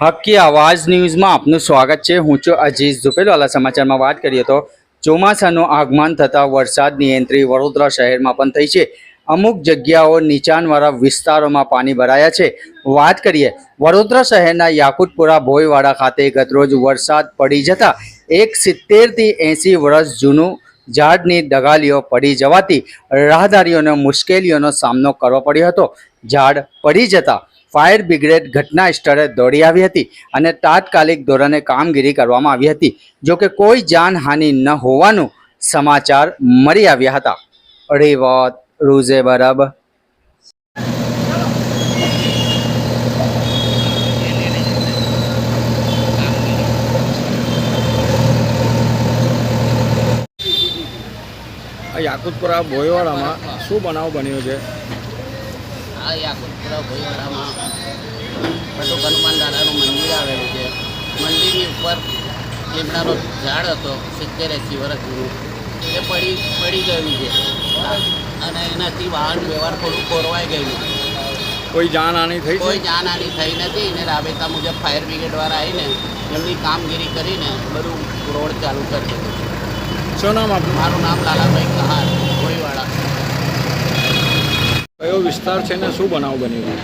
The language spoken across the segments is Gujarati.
હક્કી આવાજ ન્યૂઝમાં આપનું સ્વાગત છે. હું છું અજીઝ ઝુપેલવાલા સમાચારમાં વાત કરીએ તો ચોમાસાનું આગમન થતાં વરસાદની એન્ટ્રી વડોદરા શહેરમાં પણ થઈ છે. અમુક જગ્યાઓ નીચાણવાળા વિસ્તારોમાં પાણી ભરાયા છે. વાત કરીએ, વડોદરા શહેરના યાકુતપુરા ભોયવાડા ખાતે ગતરોજ વરસાદ પડી જતા એક સિત્તેરથી એંસી વર્ષ જૂનું ઝાડની દગાલીઓ પડી જવાથી રાહદારીઓને મુશ્કેલીઓનો સામનો કરવો પડ્યો હતો. ઝાડ પડી જતા ફાયર બ્રિગેડ ઘટના સ્થળે દોડી આવી હતી અને તાત્કાલિક ધોરણે કામગીરી કરવામાં આવી હતી. જો કે કોઈ જાનહાનિ ન હોવાનું સમાચાર મળી આવ્યા હતા. રેવત રૂઝે બરાબર. યાકુતપુરા બોયવાડામાં શું બનાવ બન્યો છે? આ યાકુતપુરા ભોયવાડામાં બટુક હનુમાન દાદાનું મંદિર આવેલું છે. મંદિરની ઉપર લીમડાનો ઝાડ હતો સિત્તેર એંસી વર્ષ જૂનું. એ પડી પડી ગયું છે. અને એનાથી વાહન વ્યવહાર થોડું ખોરવાઈ ગયેલું કોઈ જાનહાની થઈ કોઈ જાનહાની થઈ નથી. ને રાબેતા મુજબ ફાયર બ્રિગેડવાળા આવીને એમની કામગીરી કરીને બધું રોડ ચાલુ કરી દીધું શું નામ આપણું મારું નામ લાલાભાઈ કહાર. વિસ્તાર છે ને શું બનાવ બન્યો છે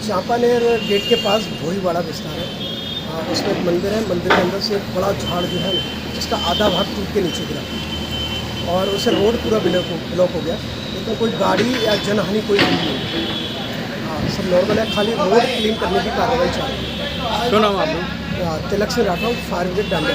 चांपानेर गेट के पास भोईवाड़ा विस्तार है आ, उसमें एक मंदिर है मंदिर के अंदर से एक बड़ा झाड़ जो है जिसका आधा भाग टूट के नीचे गिरा और उससे रोड पूरा ब्लॉक हो ब्लॉक हो गया लेकिन कोई गाड़ी या जनहानि कोई हुई नहीं हाँ सब नॉर्मल है खाली रोड क्लीन करने की कार्रवाई चालू है શું નામ આપનું आ, तिलक सिंह राठौर फायर ब्रिगेड डांडे